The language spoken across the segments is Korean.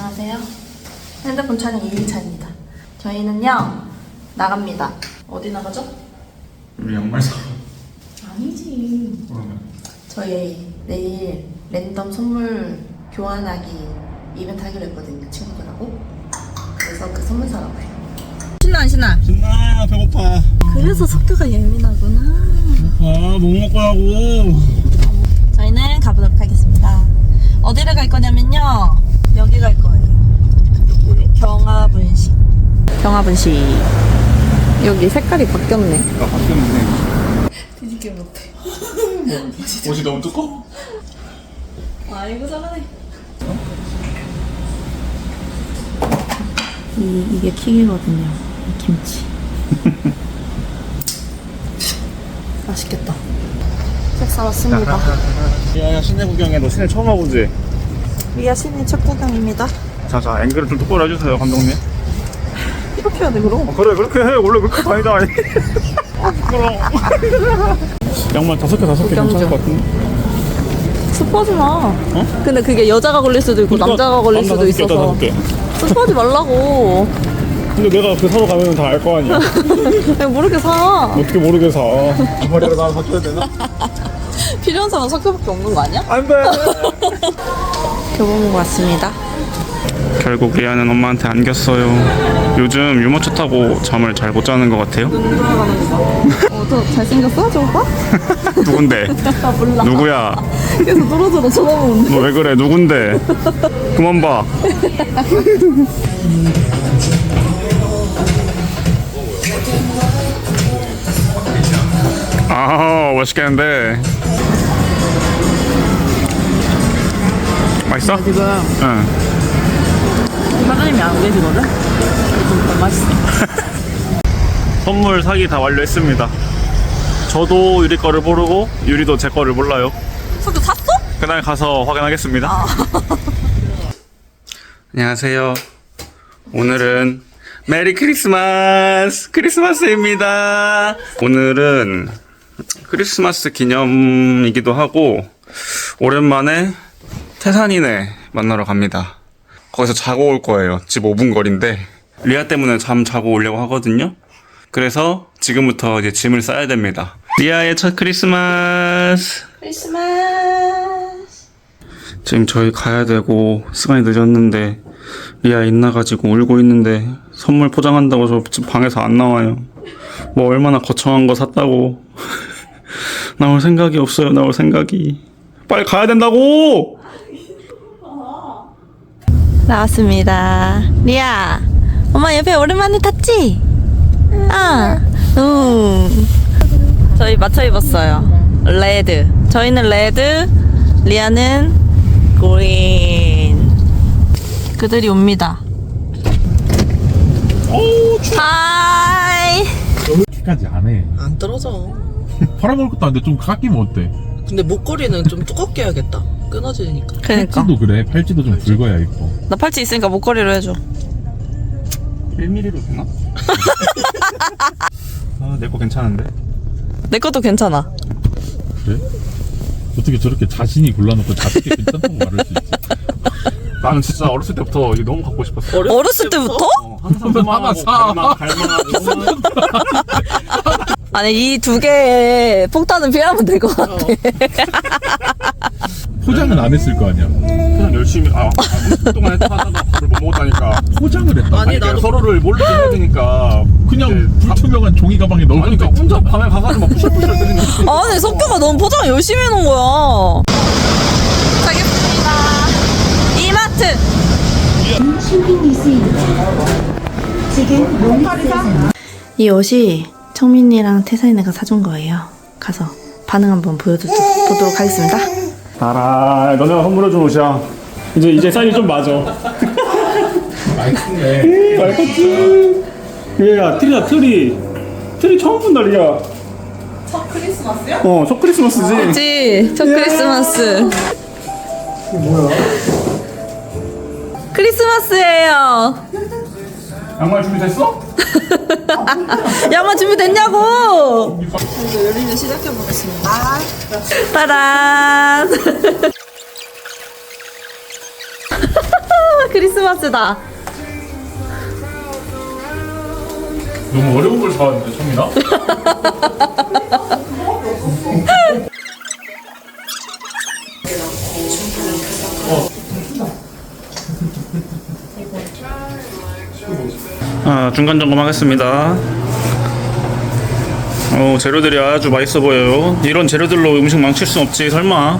안녕하세요. 핸드폰 촬영 2일차입니다. 저희는요, 나갑니다. 어디 나가죠? 우리 양말 사. 아니지. 그러면 저희 내일 랜덤 선물 교환하기 이벤트 하기로 했거든요, 친구들하고. 그래서 그 선물 사러 가요. 신나, 안 신나? 신나 배고파. 그래서 석교가 예민하구나. 아, 뭐 먹고 하고. 저희는 가보도록 하겠습니다. 어디를 갈 거냐면요. 여기 갈 거예요. 경화분식. 경화 분식. 여기 색깔이 바뀌었네. 나 바뀌었네. 뒤집게 못해. 옷이 너무 두꺼워? 아이고 잘하네. 이, 이게 킥이거든요. 이 김치. 맛있겠다. 색사 왔습니다. 야, 시내 구경해. 너 시내 처음 와보지? 리아 신의 첫 구경입니다. 자, 자, 앵글을 좀 똑바로 해주세요, 감독님. 이렇게 해야 돼, 그럼. 어, 그래, 그렇게 해. 원래 그렇게 다니다. 아니. 어, 부끄러워. 양말 다섯 개, 다섯 개 괜찮을 좀. 것 같은데? 스포하지 마. 근데 그게 여자가 걸릴 수도 있고 남자가 걸릴 수도 다섯 개, 있어서 다섯 개. 스포하지 말라고. 근데 내가 그 사러 가면 다 알 거 아니야. 그냥 모르게 사. 어떻게 모르게 사. 주말이라 나 사줘야 되나? 필요한 사람 석교밖에 없는 거 아니야? 안 돼. 교보문 왔습니다. 결국 리아는 엄마한테 안겼어요. 요즘 유모차 타고 잠을 잘 못 자는 것 같아요. 어, 저 잘생겼어, 저 오빠? 누군데? 아, 몰라. 누구야? 계속 떨어져라 쳐다보는데. 너 왜 그래? 누군데? 그만 봐. 아, 맛있겠는데. 맛있어? 지금 응. 사장님이 안 계시거든? 좀 맛있어. 선물 사기 다 완료했습니다. 저도 유리 거를 모르고 유리도 제 거를 몰라요. 석교 샀어? 그날 가서 확인하겠습니다. 안녕하세요. 오늘은 메리 크리스마스! 크리스마스입니다. 오늘은 크리스마스 기념이기도 하고, 오랜만에 태산이네 만나러 갑니다. 거기서 자고 올 거예요. 집 5분 거리인데, 리아 때문에 잠 자고 오려고 하거든요. 그래서 지금부터 이제 짐을 싸야 됩니다. 리아의 첫 크리스마스! 크리스마스. 지금 저희 가야 되고 시간이 늦었는데 리아 있나가지고 울고 있는데 선물 포장한다고 저 방에서 안 나와요. 뭐 얼마나 거창한 거 샀다고 나올 생각이 없어요. 나올 생각이 빨리 가야 된다고. 나왔습니다. 리아, 엄마 옆에 오랜만에 탔지? 아, 음. 저희 맞춰 입었어요. 레드. 저희는 레드, 리아는 그린. 그들이 옵니다. 오 추. 하이. 키까지 안 해. 안 떨어져. 팔아먹을 것도 아닌데 좀 깎이면 어때? 근데 목걸이는 좀 두껍게 해야겠다. 끊어지니까. 그러니까. 팔찌도 그래. 팔찌도 좀 굵어야 이뻐. 나 팔찌 있으니까 목걸이로 해줘. 1mm로 되나? 아 내 거 괜찮은데? 내 것도 괜찮아. 그래? 어떻게 저렇게 자신이 골라놓고 자신이 괜찮다고 말할 수 있지? 나는 진짜 어렸을 때부터 이게 너무 갖고 싶었어. 어렸을 때부터? 어, 항상 하나 소망하고 사. 갈망, 갈망하고 아니 이 두 개의 폭탄은 피하면 될 것 같아. 포장은 안 했을 거 아니야. 그냥 열심히 아, 아 20분 동안 하다가 밥을 못 먹었다니까. 포장을 했다. 아니, 그러니까 나도- 서로를 몰래 해야 되니까 그냥 불투명한 종이 가방에 아니 넣으니까 그러니까 혼자 밤에 가가지고 막 부실부실 거리는 거. 아니 석규가 너무 포장 열심히 해놓은 거야. 가겠습니다. 이마트. 이 옷이 청민이랑 태산이네가 사준 거예요. 가서 반응 한번 보여보도록 하겠습니다. 알아, 너네가 선물해 준 옷이야. 이제 이제 사이즈 좀 맞아. 맛있네. 알겠지? 얘야, 트리야, 트리. 트리 처음 본다, 리야. 첫 크리스마스야? 어, 첫 크리스마스지. 그치? 첫 크리스마스. 뭐야? 크리스마스예요. 양말 준비됐어? 양말 준비됐냐고? 이제 요리를 시작해 보겠습니다. 따란. 크리스마스다. 너무 어려운 걸 사왔는데 성민아? 아, 중간 점검하겠습니다. 어, 재료들이 아주 맛있어 보여요. 이런 재료들로 음식 망칠 순 없지, 설마.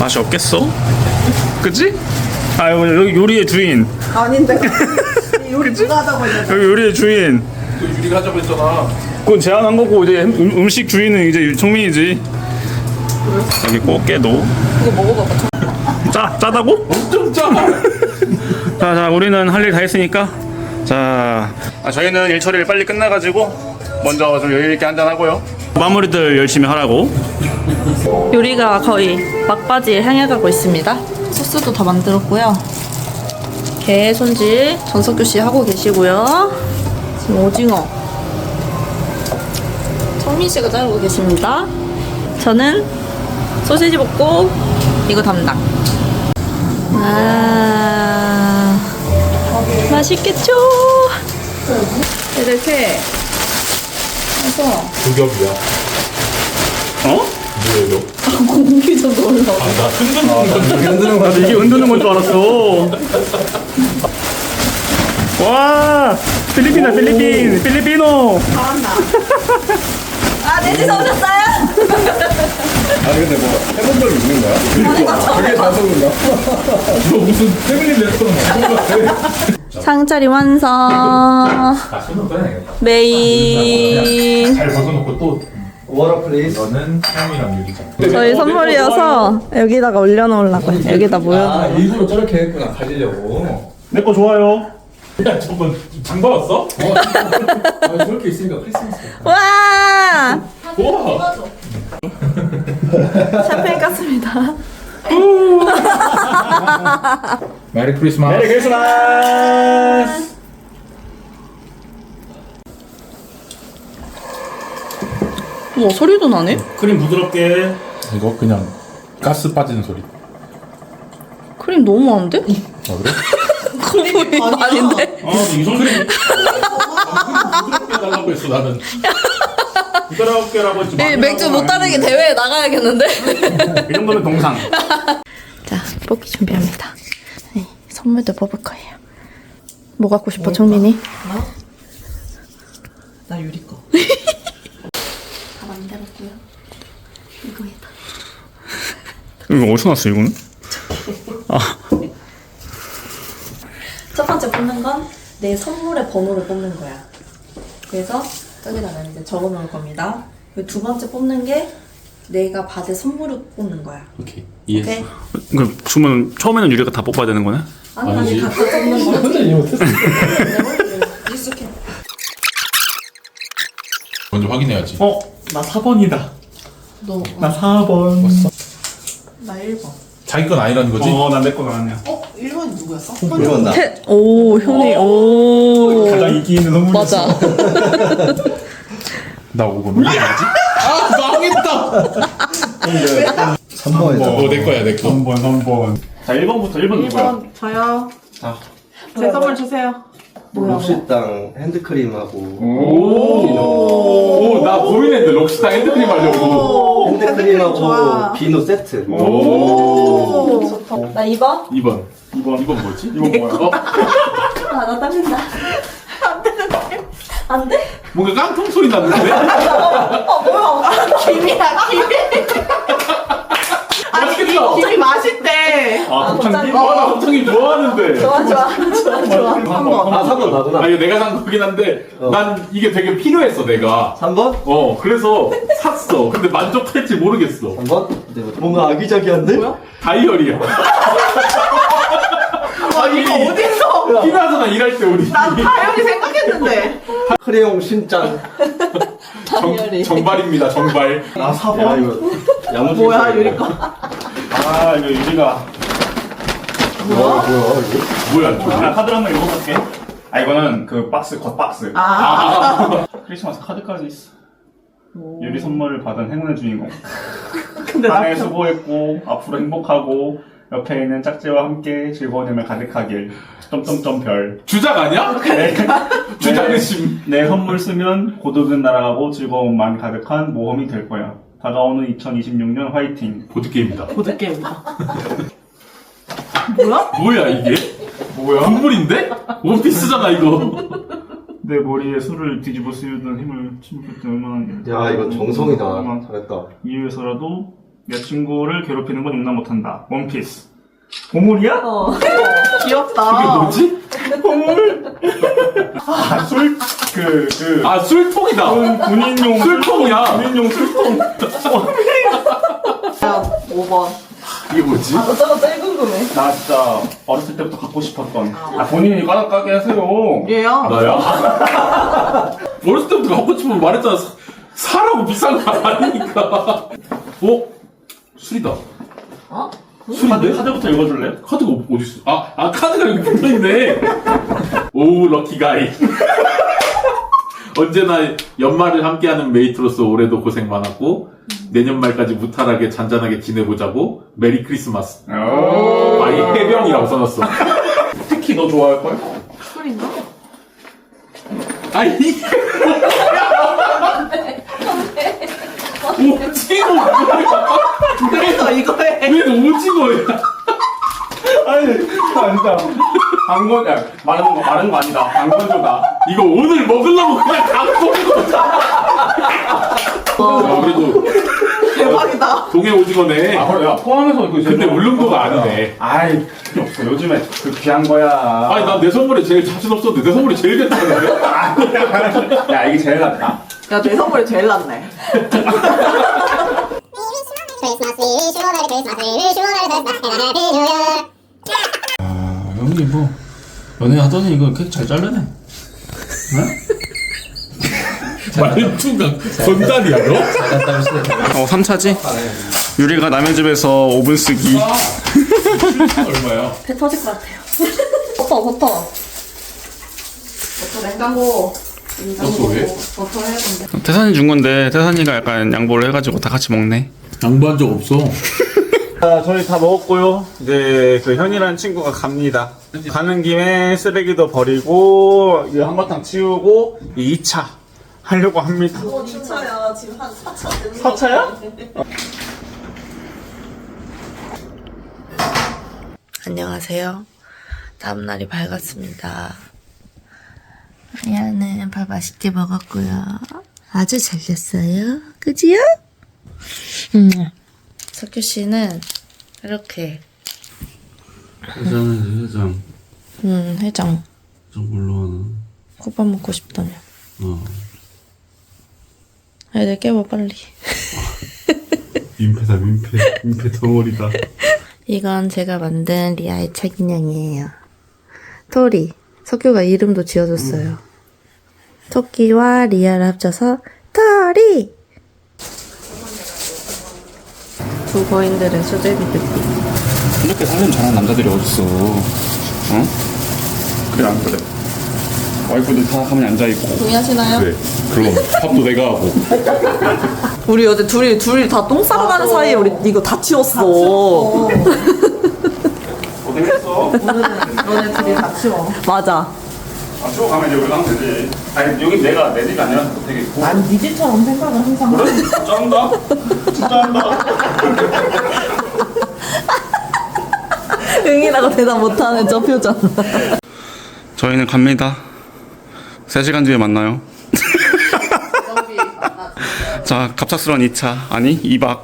맛이 없겠어? 그치? 아, 여기 요리의 주인. 아닌데. 요리 누가 하다고 했는데. 여기 요리의 주인. 그 유리 가자고 했잖아. 뭐 그건 제안한 거고, 이제 음, 음식 주인은 이제 청민이지. 여기 꽃게도. 이거 먹어봐. 짜, 짜다고? 엄청 짜. 자, 자, 우리는 할 일 다 했으니까. 자, 아, 저희는 일 처리를 빨리 끝나가지고 먼저 좀 여유 있게 한잔 하고요. 마무리들 열심히 하라고. 요리가 거의 막바지에 향해 가고 있습니다. 소스도 다 만들었고요. 게 손질 전석규 씨 하고 계시고요. 지금 오징어 성민 씨가 자르고 계십니다. 저는 소시지 볶고 이거 담당. 아 맛있겠죠? 이렇게 해서 두 겹이야. 어? 뭐예요? 공기 좀 올라. 나 흔드는 거. 나도 이게 흔드는 건 줄 알았어. 와, 필리핀이다, 필리핀. 필리피노. 아, 내 집에 오셨어요? 아니 근데 뭐 해본 적 있는 거야? 그게 자석인가? 너 무슨 패밀리 레스토랑 먹은 거 같아. 상차림 완성. 아, 손으로. 메인. 잘 벗어놓고 또 워터 플레이스 너는 형이랑 유리장. 저희 선물이어서 여기다가 올려놓으려고요. 여기다 모여. 아 일부러 저렇게 했구나 가지려고 내 거 좋아요. 야, 저건 장 봐 왔어? 아 저렇게 있으니까 크리스마스 와! 우와. 샴페인 깠습니다. 메리 크리스마스. 메리 크리스마스. 뭐 소리도 나네? 크림 부드럽게. 이거 그냥 가스 빠지는 소리. 크림 너무 많은데? 아 그래? 크림이 아닌데? 아, 이 정도 부드럽게 달라고 했어 나는. 부드럽게라고 했지. 이 맥주 못 따르게 대회에 나가야겠는데? 이 정도면 동상. 자, 뽑기 준비합니다. 네, 선물도 뽑을 거예요. 뭐 갖고 싶어, 정민이? 나 유리 거. 다 만들었고요. 이거에다. 이거 어디서 났어, 이거는? 첫 번째 뽑는 건 내 선물의 번호를 뽑는 거야. 그래서 저기다가 이제 적어 놓을 겁니다. 그리고 두 번째 뽑는 게 내가 받을 선물을 뽑는 거야. 오케이. 이해했어. 오케이? 그, 그러면 처음에는 유리가 다 뽑아야 되는 거네? 아니, 아니, 아니지. 각각 뽑는 거야. 혼자 이해 못했어 익숙해. 먼저 확인해야지. 어, 나 4번이다. 너, 나 4번. 나 1번. 자기 건 아니라는 거지? 어, 난내거 나왔냐. 어? 1번이 누구였어? 이건 나 태, 오, 현이, 오. 가장 인기 있는 선물이었어. 맞아. 나 5번. 왜 하지? 3번이다 어, 내 거야 내 거. 3번, 3번. 자, 1번부터 1번 누구야? 1번 저요. 자. 제 선물 주세요. 록시땅 핸드크림하고 오, 나 고민했는데 록시타 핸드크림 하려고. 핸드크림하고 좋아. 비누 세트 오. 나 2번? 2번. 2번. 2번 뭐지? 2번 뭐야? 어? 아, 나 땀난다. 안 돼? 뭔가 깡통 소리 났는데? 김이야, 김. 맛있겠다. 김이 맛있대. 아, 곱창님? 아, 나 곱창님 좋아하는데. 좋아, 좋아. 좋아, 좋아. 3번. 아 3번 나구나 아니, 내가 산 거긴 한데, 난 이게 되게 필요했어, 내가. 3번? 어, 그래서 샀어. 근데 만족할지 모르겠어. 3번? 뭔가 아기자기한데? 뭐야? 다이어리야. 아니, 이거 어딨 어? 필요하잖아, 일할 때 우리. 난 다현이 생각했는데. 크레용 신짱 정, 정발입니다, 정발. 아 4번? 야 이거 야무지게 뭐야, 써야 유리 돼. 거. 아, 이거 유리가. 뭐야 뭐야 이거? 뭐야? 나 카드 한번 읽어볼게. 아, 이거는 그 박스, 겉박스. 아. 크리스마스 카드까지 있어. 유리 선물을 받은 행운의 주인공. 근데 한해나 수고했고, 앞으로 행복하고, 옆에 있는 짝지와 함께 즐거운 여을 가득하길. 점점점 별. 주작 아니야? 네. 주작 네. 의심. 내 선물 쓰면 고독은 날아가고 즐거움만 가득한 모험이 될 거야. 다가오는 2026년 화이팅. 보드게임이다. 보드게임이다. 뭐야 이게? 뭐야? 동물인데? 원피스잖아 이거. 내 머리에 술을 뒤집어 쓰던 힘을 침묵할 때 얼마나 야 이거 정성이다. 잘했다. 이유에서라도 내 친구를 괴롭히는 건 용납 못한다. 원피스. 보물이야? 어. 귀엽다. 이게 뭐지? 아, 술, 그, 그, 아 술통이다. 군- 군인용 술통이야. 군인용 술통. 야, 5번. 이게 뭐지? 아, 저거 제일 궁금해. 나 진짜 어렸을 때부터 갖고 싶었던. 아, 본인이 까닥 까게 하세요. 얘야. 나야? 어렸을 때부터 갖고 싶으면 말했잖아. 사, 사라고 비싼 거 아니니까. 어? 술이다. 어? 술인데? 카드부터 읽어줄래? 카드가 어디 있어? 아, 아 카드가 여기 붙어 있네. 오 럭키 가이. 언제나 연말을 함께하는 메이트로서 올해도 고생 많았고 내년 말까지 무탈하게 잔잔하게 지내보자고 메리 크리스마스. 오. 아예 해병이라고 써놨어. 특히 너 좋아할 걸? 술인가? 아 이게 뭐야? 오징어? 그래서 이거 해. 왜 오징어야? 아니, 아니다. 방건, 야, 마른 거, 마른 거 아니다. 방건조다. 이거 오늘 먹으려고 그냥 갖고 온 거잖아. 야, 그래도 대박이다. 동해 오징어네. 아, 그래, 야, 포함해서 그 근데 울릉도가 아니네. 아이, 필요 없어. 요즘에 그 귀한 거야. 아니 난 내 선물에 제일 자신 없었는데 내 선물이 제일 괜찮은데? 야, 이게 제일 낫다. 야, 내 선물이 제일 낫네. 아 형님 뭐 연애 하더니 이거 케이크 잘 잘라내. 말투가 건달이야 너? 어, 3차지? 유리가 남의 집에서 오븐 쓰기. 얼마야? 배 터질 것 같아요. 버터, 버터. 버터 냉장고. 버터 왜? 버터 해야 된대. 태산이 준 건데, 태산이가 약간 양보를 해가지고 다 같이 먹네. 양보한 적 없어. 아, 저희 다 먹었고요. 이제 그 현이라는 친구가 갑니다. 가는 김에 쓰레기도 버리고, 이제 한바탕 치우고, 이 2차 하려고 합니다. 어, 진짜야. 지금 한 4차 되는 4차야? 안녕하세요. 다음날이 밝았습니다. 아야는 밥 맛있게 먹었고요. 아주 잘 잤어요. 그지요? 음. 석규 씨는 이렇게 회장은 회장. 음 해장 좀 뭘로 하나? 국밥 먹고 싶다며. 어. 애들 깨워 빨리. 민폐다, 민폐. 민폐 덩어리다. 이건 제가 만든 리아의 책 인형이에요. 토리. 석규가 이름도 지어줬어요. 토끼와 리아를 합쳐서 토리! 두 거인들의 수제비 듣기. 이렇게 살림 잘하는 남자들이 어딨어. 어? 그래, 안 그래? 와이프들 다 가만히 앉아있고. 동의하시나요? 그래. 그럼 밥도 내가 하고. 우리 어제 둘이, 둘이 다 똥 싸러 가는 사이에 우리 이거 다 치웠어. 고생했어. 너네 둘이 다 치워. 맞아. 아, 치고 가면 이제 여기 가면 되지. 아니, 여기 내가, 내 집이 아니라서 못하겠고. 아니, 네 집처럼 생각을 항상 해. 진짜 한다? 진짜 한다? 응이라고 대답 못하는 저 표정. 저희는 갑니다. 3시간 뒤에 만나요. 자, 갑작스러운 2차. 아니, 2박.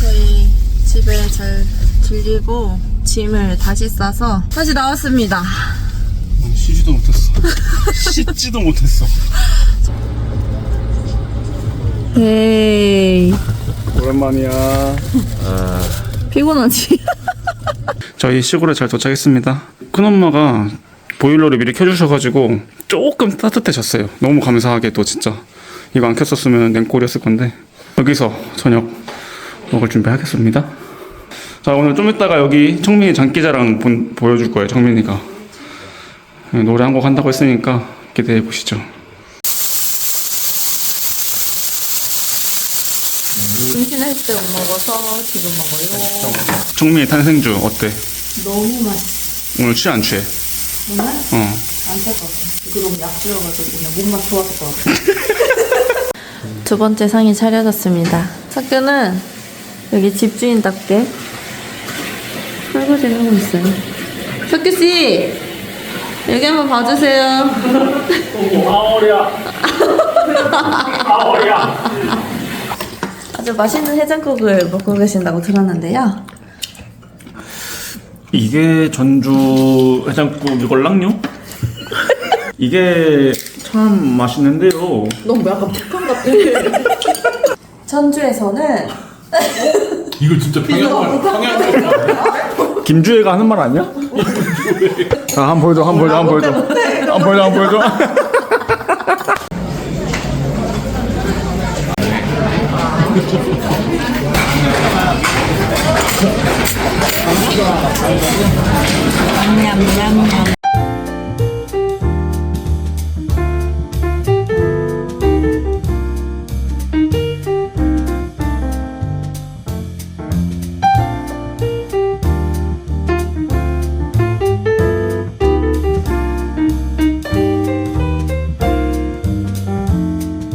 저희 집에 잘 들리고 짐을 다시 싸서 다시 나왔습니다. 쉬지도 못했어. 씻지도 못했어. 헤이. 오랜만이야. 피곤하지? 저희 시골에 잘 도착했습니다. 큰엄마가 보일러를 미리 켜주셔가지고 조금 따뜻해졌어요. 너무 감사하게도 진짜. 이거 안 켰었으면 냉골이었을 건데. 여기서 저녁 먹을 준비하겠습니다. 자, 오늘 좀 이따가 여기 청민이 장기자랑 본- 보여줄 거예요, 청민이가. 네, 노래 한 곡 한다고 했으니까 기대해 보시죠. 임신할 때 못 먹어서 지금 먹어요. 종민이 탄생주 어때? 너무 맛있어. 오늘 취해 안 취해? 오늘 어. 안살것 같아. 너무 약주여가지고 그냥 목만 좋았을 것 같아. 두 번째 상이 차려졌습니다. 석규는 여기 집주인답게 설거지를 하고 있어요. 석규 씨 여기 한번 봐주세요. 아주 맛있는 해장국을 먹고 계신다고 들었는데요. 이게 전주 해장국 이걸랑요? 이게 참 맛있는데요. 너무 약간 북한 같아. 전주에서는 이거 진짜 평양말 평양말 김주혜가 하는 말 아니야? 자, 한번 보여줘, 한번 보여줘, 한번 보여줘. 한번 보여줘, 한번 보여줘.